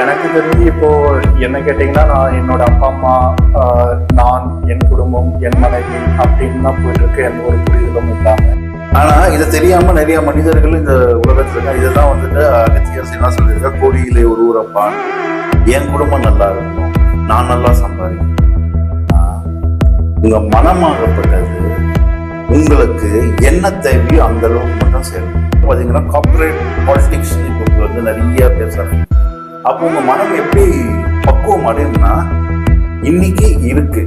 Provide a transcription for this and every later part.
எனக்கு தெரிஞ்சு இப்போ என்ன கேட்டிங்கன்னா நான் என்னோட அப்பா அம்மா நான் என் குடும்பம் என் மனைவி அப்படின்னு தான் போயிட்டு இருக்கு எந்த ஒரு புரிதலும் இல்லாம. ஆனா இதை தெரியாம நிறைய மனிதர்கள் இந்த உலகத்துல இருக்காங்க இதுதான் வந்துட்டு அகத்தியரசு என்ன சொல்லியிருக்கா. கோடியிலே ஒரு ஊரப்பான் என் குடும்பம் நல்லா இருக்கணும். நான் நல்லா சம்பாதிக்கணும். ஆஹ் உங்க மனமாகப்பட்டது உங்களுக்கு என்ன தேவையோ அந்த அளவுக்கு மட்டும் சேரும் பாத்தீங்கன்னா கார்பரேட் பாலிடிக்ஸ் இப்போ வந்து நிறைய பேசுறாங்க அப்போ உங்க மனம் எப்படி பக்குவம் அடையும்னா இன்னைக்கு இருக்கு.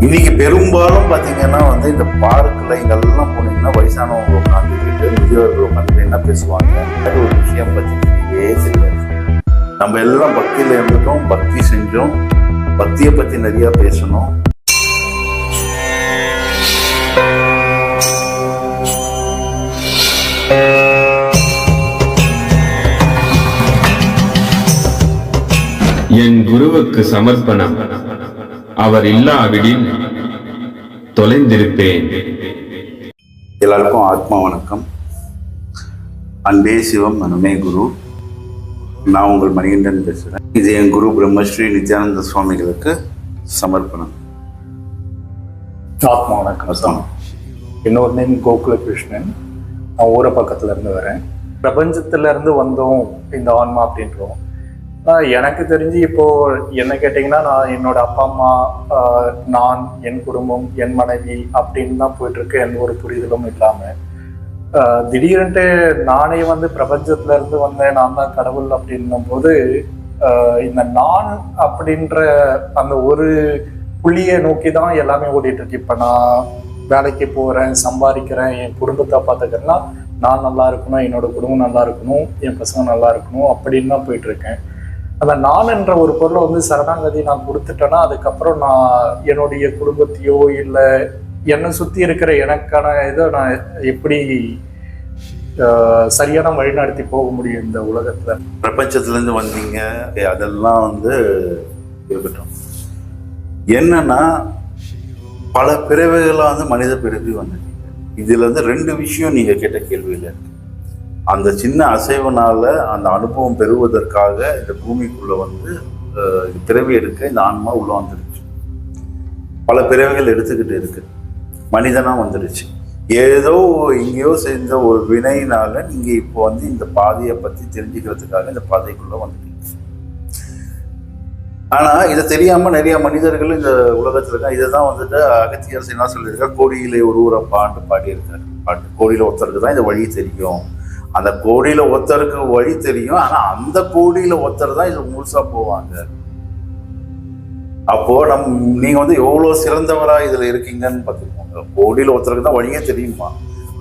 இன்னைக்கு பெரும்பாலும் பாத்தீங்கன்னா வந்து இந்த பார்க்ல இங்கெல்லாம் போனீங்கன்னா வயசானவங்க உட்காந்துக்கிட்டு முதியோர்கள் உட்காந்துட்டு என்ன பேசுவாங்க? அது ஒரு விஷயம் பற்றி தெரியாது. நம்ம எல்லாம் பக்தியில இருந்துட்டோம் பக்தி செஞ்சோம். பக்தியை பத்தி நிறைய பேசணும். என் குருவுக்கு சமர்ப்பணம். அவர் இல்லாவிடில் தொலைந்திருப்பேன். எல்லாருக்கும் ஆத்மா வணக்கம். அன்பே சிவம் மனமே குரு. நான் உங்கள் மணிகண்டன் பேசுகிறேன் இது என் குரு பிரம்மஸ்ரீ நித்யானந்த சுவாமிகளுக்கு சமர்ப்பணம். ஆத்மா வணக்கம் இன்னொரு நேம் கோகுல கிருஷ்ணன் நான் ஊர பக்கத்துல இருந்து வரேன். பிரபஞ்சத்துல இருந்து வந்தோம் இந்த ஆன்மா அப்படின்றோம். எனக்கு தெரிஞ்சு இப்போ என்ன கேட்டிங்கன்னா நான் என்னோட அப்பா அம்மா நான் என் குடும்பம் என் மனைவி அப்படின்னு தான் போயிட்டு இருக்கு எந்த ஒரு புரிதலும் இல்லாம. திடீர்னுட்டு நானே வந்து பிரபஞ்சத்துல இருந்து வந்தேன் நான் தான் கடவுள் அப்படின்னும் போது இந்த நான் அப்படின்ற அந்த ஒரு புள்ளியை நோக்கி தான் எல்லாமே ஓடிட்டு இருக்கு இப்ப நான் வேலைக்கு போறேன் சம்பாதிக்கிறேன் என் குடும்பத்தை பார்த்துக்கிறேன்னா நான் நல்லா இருக்கணும் என்னோட குடும்பம் நல்லா இருக்கணும் என் பசங்க நல்லா இருக்கணும் அப்படின்னு தான் போயிட்டு இருக்கேன் அந்த நான் என்ற ஒரு பொருளை வந்து சரணாகதி நான் கொடுத்துட்டேன்னா அதுக்கப்புறம் நான் என்னுடைய குடும்பத்தையோ இல்லை என்னை சுற்றி இருக்கிற எனக்கான இதை நான் எப்படி சரியான வழிநடத்தி போக முடியும் இந்த உலகத்தில்? பிரபஞ்சத்துலேருந்து வந்தீங்க. அதெல்லாம் வந்து இருக்கட்டும் என்னன்னா பல பிறவைகளாக வந்து மனித பிறவி வந்துட்டீங்க இதில் வந்து ரெண்டு விஷயம் நீங்கள் கேட்ட கேள்வியில் இருக்கு. அந்த சின்ன அசைவனால் அந்த அனுபவம் பெறுவதற்காக இந்த பூமிக்குள்ளே வந்து பிறவி எடுக்க இந்த ஆன்மா உள்ளே வந்துடுச்சு பல பிறவைகள் எடுத்துக்கிட்டு இருக்கு. மனிதனாக வந்துடுச்சு ஏதோ எங்கேயோ செஞ்ச ஒரு வினையினால நீங்கள் இப்போ வந்து இந்த பாதையை பற்றி தெரிஞ்சுக்கிறதுக்காக இந்த பாதைக்குள்ளே வந்துட்டீங்க ஆனால் இதை தெரியாமல் நிறைய மனிதர்கள் இந்த உலகத்தில் இருக்காங்க. இதை தான் வந்துட்டு அகத்தியரசு என்ன சொல்லியிருக்கா கோடியிலே ஒரு ஊரப்பான்ட்டு பாடியிருக்காரு. பாட்டு கோடியில் ஒருத்தருக்கு தான் இந்த வழி தெரியும். அந்த கோடியில ஒருத்தருக்கு வழி தெரியும். ஆனால் அந்த கோடியில ஒருத்தர் தான் இது முழுசா போவாங்க. அப்போ நம் நீங்கள் வந்து எவ்வளவு சிறந்தவரா இதுல இருக்கீங்கன்னு பார்த்துக்கோங்க. கோடியில ஒருத்தருக்கு தான் வழியே தெரியுமா?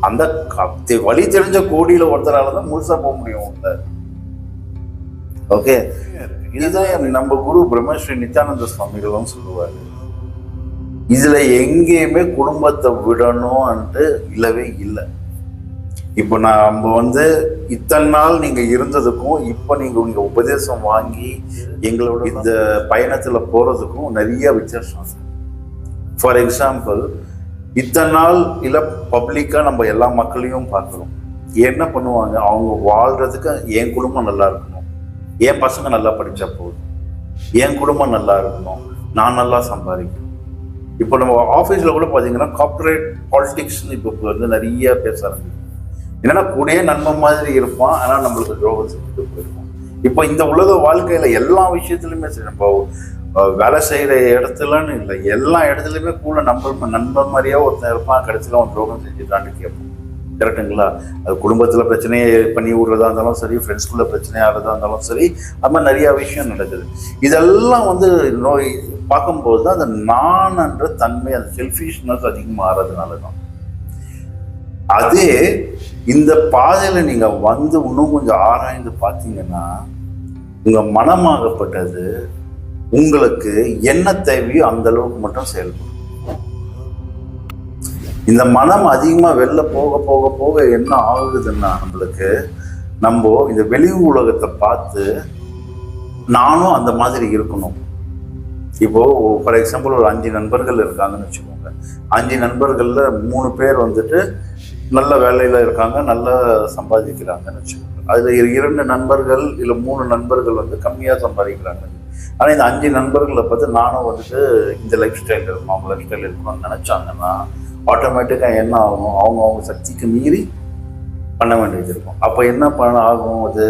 அந்த க- வழி தெரிஞ்ச கோடியில ஒருத்தரால தான் முழுசா போக முடியும் உள்ள ஓகே? இதுதான் நம்ம குரு பிரம்மஸ்ரீ நித்யானந்த சுவாமிகளும் சொல்லுவாரு. இதில் எங்கேயுமே குடும்பத்தை விடணும்ன்ட்டு இல்லவே இல்லை. இப்போ நம்ம வந்து இத்தனை நாள் நீங்கள் இருந்ததுக்கும் இப்போ நீங்கள் உங்கள் உபதேசம் வாங்கி எங்களோட இந்த பயணத்தில் போகிறதுக்கும் நிறைய வித்தியாசம் ஃபார் எக்ஸாம்பிள் இத்தனை நாள் இல்லை பப்ளிக்காக நம்ம எல்லா மக்களையும் பார்க்குறோம். என்ன பண்ணுவாங்க? அவங்க வாழ்கிறதுக்கு என் குடும்பம் நல்லா இருக்கணும். என் பசங்க நல்லா படித்தா போதும். என் குடும்பம் நல்லா இருக்கணும். நான் நல்லா சம்பாதிக்கணும். இப்போ நம்ம ஆஃபீஸில் கூட பார்த்தீங்கன்னா கார்பரேட் பாலிட்டிக்ஸ்னு இப்போ வந்து நிறைய பேச ஆரம்பிச்சு என்னன்னா கூடயே நண்பன் மாதிரி இருப்பான். ஆனால் நம்மளுக்கு துரோகம் செஞ்சுட்டு போயிருப்போம் இப்போ இந்த உலக வாழ்க்கையில எல்லா விஷயத்துலையுமே சரி இப்போ வேலை செய்கிற இடத்துலன்னு இல்லை. எல்லா இடத்துலையுமே கூட நம்ம நண்பன் மாதிரியே ஒருத்தன் இருப்பான். கடைசியில் அவன் துரோகம் செஞ்சுட்டான்னு கேட்பான் கரெக்டுங்களா அது குடும்பத்தில் பிரச்சனையை பண்ணி விடுறதா இருந்தாலும் சரி ஃப்ரெண்ட்ஸ்குள்ள பிரச்சனையாகிறதா இருந்தாலும் சரி அது மாதிரி நிறையா விஷயம் நடக்குது. இதெல்லாம் வந்து நோய் பார்க்கும்போது தான் அந்த நான் என்ற தன்மை அந்த செல்ஃபிஷ்னஸ் அதிகமாகிறதுனால தான் அதே இந்த பாதையில நீங்க வந்து இன்னும் கொஞ்சம் ஆராய்ந்து பார்த்தீங்கன்னா உங்க மனமாகப்பட்டது உங்களுக்கு என்ன தேவையோ அந்த அளவுக்கு மட்டும் செயல்படும். இந்த மனம் அதிகமா வெளில போக போக போக என்ன ஆகுதுன்னா நம்மளுக்கு நம்ம இந்த வெளி உலகத்தை பார்த்து நானும் அந்த மாதிரி இருக்கணும். இப்போ ஃபார் எக்ஸாம்பிள் ஒரு அஞ்சு நண்பர்கள் இருக்காங்கன்னு வச்சுக்கோங்க. அஞ்சு நண்பர்கள்ல மூணு பேர் வந்துட்டு நல்ல வேலையில் இருக்காங்க நல்லா சம்பாதிக்கிறாங்கன்னு வச்சுக்கோங்க. அதில் இரண்டு நண்பர்கள் இல்லை மூணு நண்பர்கள் வந்து கம்மியாக சம்பாதிக்கிறாங்க. ஆனால் இந்த அஞ்சு நண்பர்களை பார்த்து நானும் வந்துட்டு இந்த லைஃப் ஸ்டைல் இருக்கணும் அவங்க லைஃப் ஸ்டைல் இருக்கணும்னு நினச்சாங்கன்னா ஆட்டோமேட்டிக்காக என்ன ஆகும்? அவங்க அவங்க சக்திக்கு மீறி பண்ண வேண்டியது இருக்கும். அப்போ என்ன பண்ண ஆகும்? அது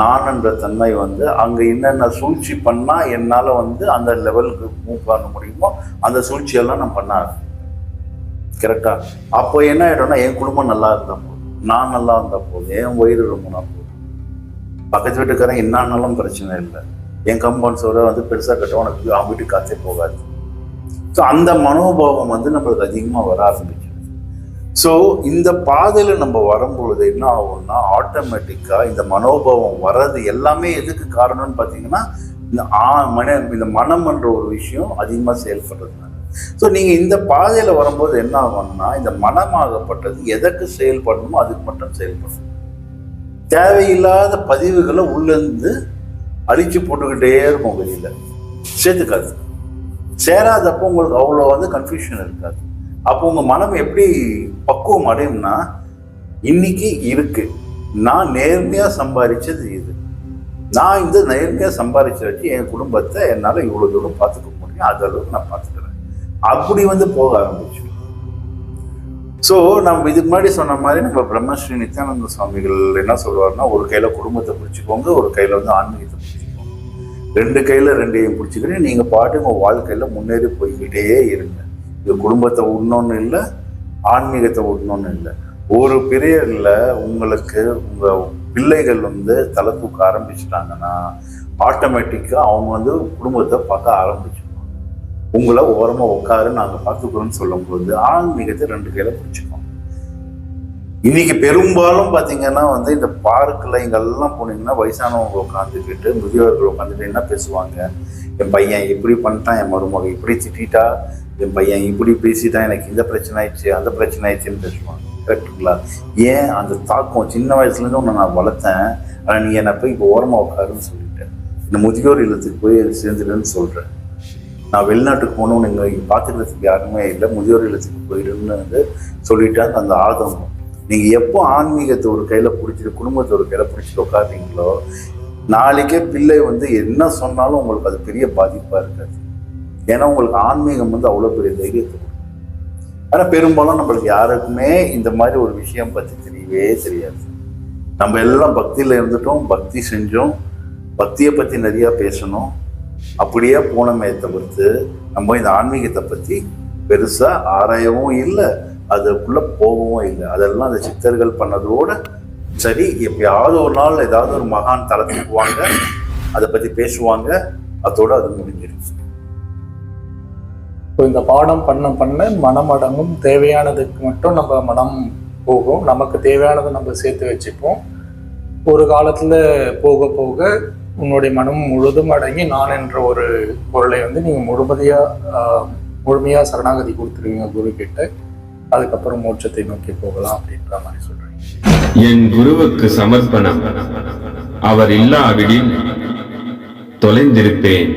நான்ன்ற தன்மை வந்து அங்கே என்னென்ன சூழ்ச்சி பண்ணால் என்னால் வந்து அந்த லெவலுக்கு மூவ் பண்ண முடியுமோ அந்த சூழ்ச்சியெல்லாம் நான் பண்ண கரெக்டாக அப்போ என்ன ஆகிடும்னா என் குடும்பம் நல்லா இருந்தால் போதும். நான் நல்லா இருந்தால் போதும். என் வயிறு ரொம்பனா போதும். பக்கத்து வீட்டுக்காரன் என்னானாலும் பிரச்சனை இல்லை. என் கம்பவுண்ட்ஸோட வந்து பெருசாக கட்ட உனக்கு அவன் வீட்டுக்கு காத்தே போகாது. ஸோ அந்த மனோபாவம் வந்து நம்மளுக்கு அதிகமாக வர ஆரம்பிச்சிடுது ஸோ இந்த பாதையில் நம்ம வரும்பொழுது என்ன ஆகும்னா ஆட்டோமேட்டிக்காக இந்த மனோபாவம் வர்றது எல்லாமே எதுக்கு காரணம்னு பார்த்தீங்கன்னா இந்த ஆ மன இந்த மனம்ன்ற ஒரு விஷயம் அதிகமாக செயல்படுறதுனால. ஸோ நீங்கள் இந்த பாதையில் வரும்போது என்ன ஆகும்னா இந்த மனமாகப்பட்டது எதற்கு செயல்படணுமோ அதுக்கு மட்டும் செயல்படும். தேவையில்லாத பதிவுகளை உள்ளேருந்து அழிச்சு போட்டுக்கிட்டே இருக்கும் வெளியில். சேர்த்துக்காது. சேராதப்போ உங்களுக்கு அவ்வளோ வந்து கன்ஃபியூஷன் இருக்காது. அப்போ உங்கள் மனம் எப்படி பக்குவம் அடையும்னா இன்னைக்கு இருக்கு. நான் நேர்மையாக சம்பாதிச்சது இது. நான் இந்த நேர்மையாக சம்பாதிச்சு வச்சு என் குடும்பத்தை என்னால் இவ்வளோ தூரம் பார்த்துக்க முடியும். அதளவுக்கு நான் பார்த்துக்கிறேன். அப்படி வந்து போக ஆரம்பிச்சு. ஸோ நம்ம இதுக்கு முன்னாடி சொன்ன மாதிரி நம்ம பிரம்மஸ்ரீ நித்யானந்த சுவாமிகள் என்ன சொல்லுவாருன்னா ஒரு கையில் குடும்பத்தை பிடிச்சிக்கோங்க ஒரு கையில் வந்து ஆன்மீகத்தை பிடிச்சிக்கோங்க. ரெண்டு கையில் ரெண்டையும் பிடிச்சிக்கிட்டு நீங்கள் பாட்டு உங்கள் வாழ்க்கையில் முன்னேறி போய்கிட்டே இருங்க. இது குடும்பத்தை விடணும்னு இல்லை ஆன்மீகத்தை விடணும்னு இல்லை. ஒரு பிரியரில் உங்களுக்கு உங்கள் பிள்ளைகள் வந்து தலை தூக்க ஆரம்பிச்சிட்டாங்கன்னா ஆட்டோமேட்டிக்காக அவங்க வந்து குடும்பத்தை பார்க்க ஆரம்பிச்சு உங்களை ஓரமாக உட்காரு நாங்கள் பார்த்துக்கிறோம்னு சொல்லும்போது ஆன்மீகத்தை ரெண்டு கையில் பிடிச்சிக்கோம் இன்னைக்கு பெரும்பாலும் பார்த்தீங்கன்னா வந்து இந்த பார்க்கில் இங்கெல்லாம் போனீங்கன்னா வயசானவங்க உட்காந்துக்கிட்டு முதியோர்கள் உட்காந்துட்டு என்ன பேசுவாங்க? என் பையன் இப்படி பண்ணிட்டான் என் மருமக இப்படி திட்டா என் பையன் இப்படி பேசிட்டான் எனக்கு இந்த பிரச்சனை ஆயிடுச்சு அந்த பிரச்சனை ஆயிடுச்சுன்னு பேசுவாங்க. கரெக்டுங்களா ஏன் அந்த தாக்கம்? சின்ன வயசுலேருந்து உன்னை நான் வளர்த்தேன். ஆனால் நீ என்னை போய் இப்போ ஓரமாக உட்காருன்னு சொல்லிட்டேன் இந்த முதியோர் இல்லத்துக்கு போய் சேர்ந்துடுன்னு சொல்கிறேன் நான் வெளிநாட்டுக்கு போகணும் நீங்கள் பார்த்துக்கிறதுக்கு யாருமே இல்லை. முதியோர் இல்லத்துக்கு போயிடுன்னு வந்து சொல்லிட்டாங்க அந்த ஆதங்கம் நீங்கள் எப்போ ஆன்மீகத்தை ஒரு கையில் பிடிச்சிட்டு குடும்பத்தை ஒரு கையில் பிடிச்சிட்டு உட்காருறீங்களோ நாளைக்கே பிள்ளை வந்து என்ன சொன்னாலும் உங்களுக்கு அது பெரிய பாதிப்பாக இருக்காது. ஏன்னா உங்களுக்கு ஆன்மீகம் வந்து அவ்வளோ பெரிய தைரியத்தை கொடுக்கும். ஆனால் பெரும்பாலும் நம்மளுக்கு யாருக்குமே இந்த மாதிரி ஒரு விஷயம் பற்றி தெரியவே தெரியாது. நம்ம எல்லாம் பக்தியில் இருந்துட்டோம் பக்தி செஞ்சோம் பக்தியை பற்றி நிறையா பேசணும். அப்படியே போனமே தவிர்த்து நம்ம இந்த ஆன்மீகத்தை பற்றி பெருசாக ஆராயவும் இல்லை. அதுக்குள்ளே போகவும் இல்லை. அதெல்லாம் அந்த சித்தர்கள் பண்ணதோட சரி எப்பயாவது ஒரு நாள் ஏதாவது ஒரு மகான் தளத்துக்கு வாங்க அதை பற்றி பேசுவாங்க. அதோடு அது முடிஞ்சிருச்சு. இப்போ இந்த பாடம் பண்ண பண்ண மனம் அடங்கும் தேவையானதுக்கு மட்டும் நம்ம மனம் போகும். நமக்கு தேவையானதை நம்ம சேர்த்து வச்சுப்போம். ஒரு காலத்தில் போக போக உன்னுடைய மனம் முழுதும் அடங்கி நான் என்ற ஒரு பொருளை வந்து நீங்கள் முழுமதியாக முழுமையாக சரணாகதி கொடுத்துருவீங்க குரு கிட்ட அதுக்கப்புறம் மோட்சத்தை நோக்கி போகலாம் அப்படின்ற மாதிரி சொல்றீங்க. என் குருவுக்கு சமர்ப்பணம். அவர் இல்லாவிடில் தொலைந்திருப்பேன்.